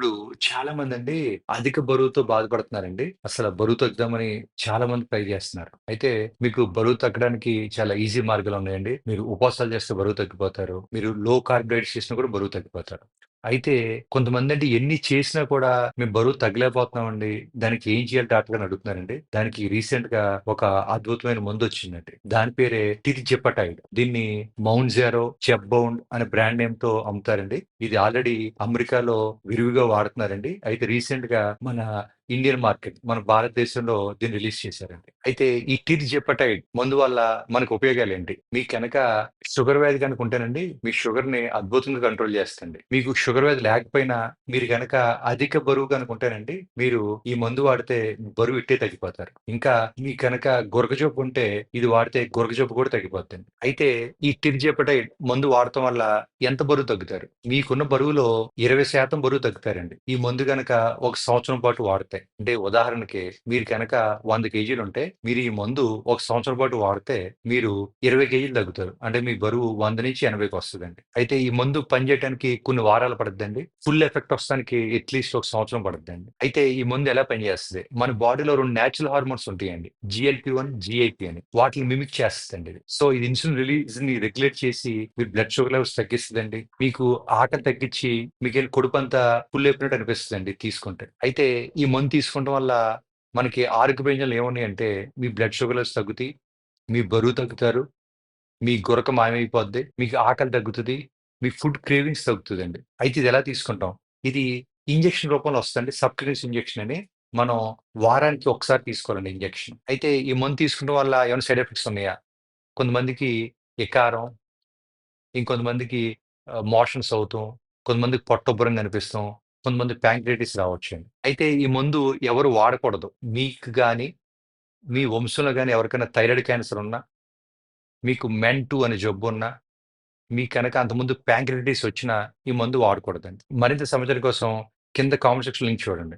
ఇప్పుడు చాలా మంది అండి అధిక బరువుతో బాధపడుతున్నారండి. అసలు బరువు తగ్గుదామని చాలా మంది ట్రై చేస్తున్నారు అయితే మీకు బరువు తగ్గడానికి చాలా ఈజీ మార్గాలు ఉన్నాయండి మీరు ఉపవాసాలు చేస్తే బరువు తగ్గిపోతారు. మీరు లో కార్బోహైడ్రేట్స్ చేసినా కూడా బరువు తగ్గిపోతారు. అయితే కొంతమంది అంటే ఎన్ని చేసినా కూడా మేము బరువు తగ్గలేకపోతున్నామండి. దానికి ఏం చేయాలి డాక్టర్ గారు అడుగుతున్నారండి. దానికి రీసెంట్గా ఒక అద్భుతమైన మందు వచ్చిందండి దాని పేరే తిరిజిపటైడ్. దీన్ని మౌంట్ జారో, చెఫ్‌బౌండ్ అనే బ్రాండ్ నేమ్తో అమ్ముతారండి. ఇది ఆల్రెడీ అమెరికాలో విరివిగా వాడుతున్నారండి. అయితే రీసెంట్గా మన ఇండియన్ మార్కెట్ మన భారతదేశంలో దీన్ని రిలీజ్ చేశారండి. అయితే ఈ తిరిజిపటైడ్ మందు వల్ల మనకు ఉపయోగాలు ఏంటి మీకు కనుక షుగర్ వ్యాధి కనుక ఉంటేనండి మీ షుగర్‌ని అద్భుతంగా కంట్రోల్ చేస్తుంది మీకు షుగర్ వ్యాధి లేకపోయినా మీరు కనుక అధిక బరువు కనుక ఉంటేనండి మీరు ఈ మందు వాడితే బరువు ఇట్టే తగ్గిపోతారు. ఇంకా మీ కనుక గురక ఉంటే ఇది వాడితే గురకజబ్బు కూడా తగ్గిపోతుంది అయితే ఈ తిరిజిపటైడ్ మందు వాడటం వల్ల ఎంత బరువు తగ్గుతారు? మీకున్న బరువులో 20% బరువు తగ్గుతారండి. ఈ మందు గనక ఒక సంవత్సరం పాటు వాడితే. అంటే ఉదాహరణకి మీరు కనుక వంద కేజీలు ఉంటే మీరు ఈ మందు ఒక సంవత్సరం పాటు వాడితే మీరు 20 కేజీలు తగ్గుతారు. అంటే మీ బరువు వంద నుంచి ఎనభైకి వస్తుందండి అయితే ఈ మందు పనిచేయడానికి కొన్ని వారాలు పడుద్దండి. ఫుల్ ఎఫెక్ట్ వస్తానికి అట్‌లీస్ట్ ఒక సంవత్సరం పడుద్దండి. అయితే ఈ మందు ఎలా పనిచేస్తుంది మన బాడీలో రెండు న్యాచురల్ హార్మోన్స్ ఉంటాయండి. జిఎల్పి వన్ జిఐపి అని. వాటిని మిమిక్ చేస్తుందండి ఇది. సో ఇది ఇన్సులిన్ రిలీజ్ని రెగ్యులేట్ చేసి మీ బ్లడ్ షుగర్ లెవెల్స్ తగ్గిస్తుందండి మీకు ఆకలి తగ్గించి మీకు కొడుపు అంతా ఫుల్ అయిపోయినట్టు అనిపిస్తుందండి తీసుకుంటే. అయితే ఈ మందు తీసుకోవడం వల్ల మనకి ఆరోగ్య ప్రయోజనాలు ఏమున్నాయంటే మీ బ్లడ్ షుగర్స్ తగ్గుతాయి. మీ బరువు తగ్గుతారు. మీ గురక మాయమైపోద్ది. మీకు ఆకలి తగ్గుతుంది మీ ఫుడ్ క్రేవింగ్స్ తగ్గుతుందండి అయితే ఇది ఎలా తీసుకుంటాం? ఇది ఇంజెక్షన్ రూపంలో వస్తుంది సబ్‌క్యూటేనియస్ ఇంజెక్షన్ అని. మనం వారానికి ఒకసారి తీసుకోవాలండి ఇంజెక్షన్. అయితే ఈ మందు తీసుకోవడం వల్ల ఏమైనా సైడ్ ఎఫెక్ట్స్ ఉన్నాయా? కొంతమందికి ఎకారం ఇంకొంతమందికి మోషన్స్ అవుతాం. కొంతమందికి పొట్టుబ్బరంగా కొంతమంది ప్యాంక్రేటిస్ రావచ్చు అండి అయితే ఈ మందు ఎవరు వాడకూడదు. మీకు కానీ మీ వంశంలో కానీ ఎవరికైనా థైరాయిడ్ క్యాన్సర్ ఉన్నా, మీకు మెంటు అనే జబ్బు ఉన్నా మీ కనుక అంతకుముందు ప్యాంక్రేటిస్ వచ్చినా ఈ మందు వాడకూడదండి. మరింత సమాచారం కోసం కింద కామెంట్ సెక్షన్ లింక్ చూడండి.